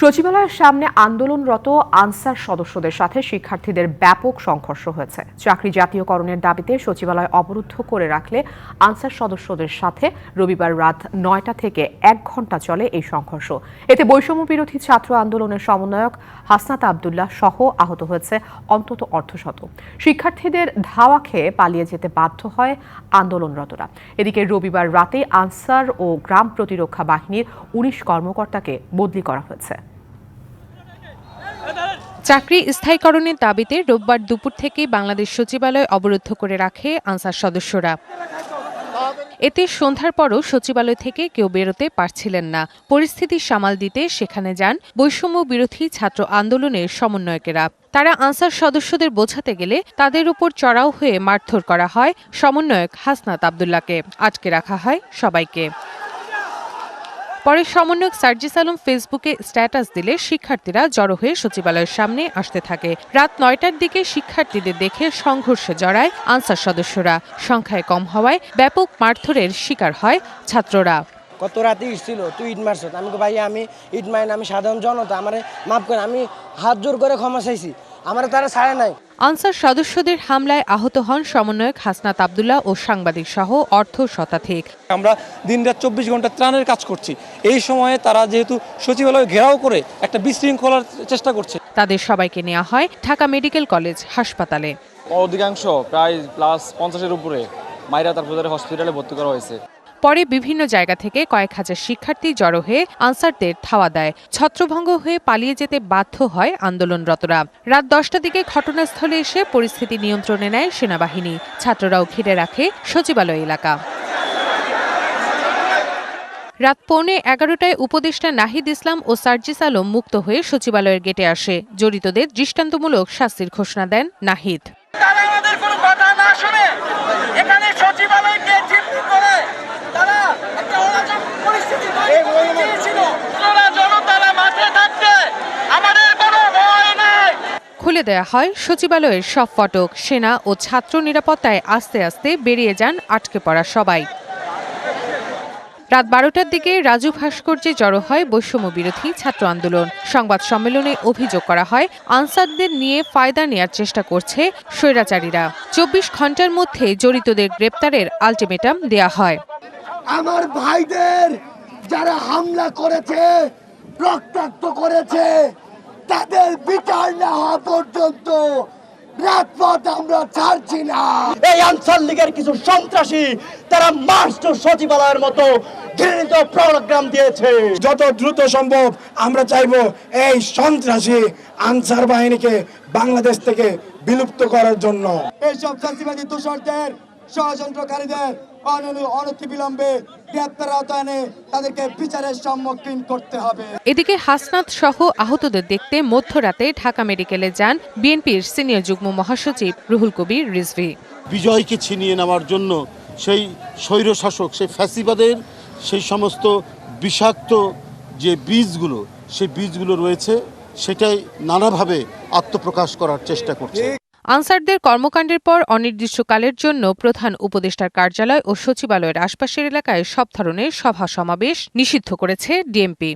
সচিবালয়ের সামনে আন্দোলনরত আনসার সদস্যদের সাথে শিক্ষার্থীদের ব্যাপক সংঘর্ষ হয়েছে। চাকরি জাতীয়করণের দাবিতে সচিবালয় অবরুদ্ধ করে রাখলে আনসার সদস্যদের সাথে রবিবার রাত নয়টা থেকে এক ঘণ্টা চলে এই সংঘর্ষ। এতে বৈষম্য বিরোধী ছাত্র আন্দোলনের সমন্বয়ক হাসনাত আবদুল্লাহ সহ আহত হয়েছে অন্তত অর্ধশত। শিক্ষার্থীদের ধাওয়া খেয়ে পালিয়ে যেতে বাধ্য হয় আন্দোলনরতরা। এদিকে রবিবার রাতে আনসার ও গ্রাম প্রতিরক্ষা বাহিনীর উনিশ কর্মকর্তাকে বদলি করা হয়েছে। চাকরি স্থায়ীকরণের দাবিতে রোববার দুপুর থেকে বাংলাদেশ সচিবালয় অবরুদ্ধ করে রাখে আনসার সদস্যরা। এতে সন্ধ্যার পরও সচিবালয় থেকে কেউ বেরোতে পারছিলেন না। পরিস্থিতি সামাল দিতে সেখানে যান বৈষম্য বিরোধী ছাত্র আন্দোলনের সমন্বয়কেরা। তারা আনসার সদস্যদের বোঝাতে গেলে তাদের উপর চড়াও হয়ে মারধর করা হয় সমন্বয়ক হাসনাত আবদুল্লাহকে। আটকে রাখা হয় সবাইকে। পরে সমন্বয়ক সার্জিস আলম ফেসবুকে স্ট্যাটাস দিলে শিক্ষার্থীরা জড়ো হয়ে সচিবালয়ের সামনে আসতে থাকে। রাত নয়টার দিকে শিক্ষার্থীদের দেখে সংঘর্ষে জড়ায় আনসার সদস্যরা। সংখ্যায় কম হওয়ায় ব্যাপক মারধরের শিকার হয় ছাত্ররা। কত রাতে ছিল তুই ইট মারছ। আমি ভাই, আমি ইট মাইন, আমি সাধারণ জনতা, আমার মাফ করে আমি হাত জোর করে ক্ষমা চাইছি। আমার তারা ছাড়ে নাই। আনসার সদস্যদের হামলায় আহত হন সমন্বয়ক হাসনাত আবদুল্লাহ ও সাংবাদিক সহ অর্ধ শতাধিক। আমরা দিনরাত চব্বিশ ঘণ্টা ত্রাণের কাজ করছি। এই সময়ে তারা যেহেতু সচিবালয় ঘেরাও করে একটা বিশৃঙ্খলার চেষ্টা করছে। তাদের সবাইকে নেওয়া হয় ঢাকা মেডিকেল কলেজ হাসপাতালে। অধিকাংশ প্রায় প্লাস পঞ্চাশের উপরে মাইরা তারপরে হসপিটালে ভর্তি করা হয়েছে। পরে বিভিন্ন জায়গা থেকে কয়েক হাজার শিক্ষার্থী জড়ো হয়ে আনসারদের ধাওয়া দেয়। ছত্রভঙ্গ হয়ে পালিয়ে যেতে বাধ্য হয় আন্দোলনরতরা। রাত দশটার দিকে ঘটনাস্থলে এসে পরিস্থিতি নিয়ন্ত্রণে নেয় সেনাবাহিনী। ছাত্ররাও ঘিরে রাখে সচিবালয় এলাকা। রাত পৌনে এগারোটায় উপদেষ্টা নাহিদ ইসলাম ও সার্জিস আলম মুক্ত হয়ে সচিবালয়ের গেটে আসে। জড়িতদের দৃষ্টান্তমূলক শাস্তির ঘোষণা দেন নাহিদ। এখানে সচিবালয়কে চিহ্ন করে তারা একটা অরাজক পরিস্থিতি তৈরি করতে চেয়েছিল আপনারা জনতারা মাঠে থাকতে আমাদের কোনো ভয় নাই খুলে দেয়া হয়, সচিবালয়ের সব ফটক, সেনা ও ছাত্র নিরাপত্তায় আস্তে আস্তে বেরিয়ে যান আটকে পড়া সবাই। রাত বারোটার দিকে রাজু ভাস্কর্যে জড়ো হয় বৈষম্য বিরোধী ছাত্র আন্দোলন। সংবাদ সম্মেলনে অভিযোগ করা হয়, আনসারদের নিয়ে ফায়দা নেয়ার চেষ্টা করছে স্বৈরাচারীরা। চব্বিশ ঘণ্টার মধ্যে জড়িতদের গ্রেপ্তারের আলটিমেটাম দেয়া হয়। আমার ভাইদের যারা হামলা করেছে, রক্তাক্ত করেছে তাদের বিচার না হওয়া পর্যন্ত রাজপথ আমরা ছাড়ছি না। এই আনসার লীগের কিছু সন্ত্রাসী তারা মার্চ টু সচিবালয়ের মতো ঘৃণিত প্রোগ্রাম দিয়েছে। যত দ্রুত সম্ভব আমরা চাইব এই সন্ত্রাসী আনসার বাহিনীকে বাংলাদেশ থেকে বিলুপ্ত করার জন্য। এইসব চাষিবাদী দূষণদের ষড়যন্ত্রকারীদের অনতিবিলম্বে গ্রেপ্তার আওতায় তাদেরকে বিচারের সম্মুখীন করতে হবে। এদিকে হাসনাত সহ আহতদের দেখতে মধ্যরাতে ঢাকা মেডিকেলে যান বিএনপির সিনিয়র যুগ্ম মহাসচিব রুহুল কবির রিজভি। বিজয়কে ছিনিয়ে নেওয়ার জন্য সেই স্বৈরশাসক সেই ফ্যাসিবাদের সেই সমস্ত বিষাক্ত যে বীজগুলো সেই বীজগুলো রয়েছে সেটাই নানাভাবে আত্মপ্রকাশ করার চেষ্টা করছে। আনসারদের কর্মকাণ্ডের পর অনির্দিষ্টকালের জন্য প্রধান উপদেষ্টার কার্যালয় ও সচিবালয়ের আশপাশের এলাকায় সব ধরনের সভা সমাবেশ নিষিদ্ধ করেছে DMP.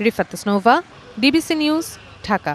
Rifat Snova DBC news, Dhaka.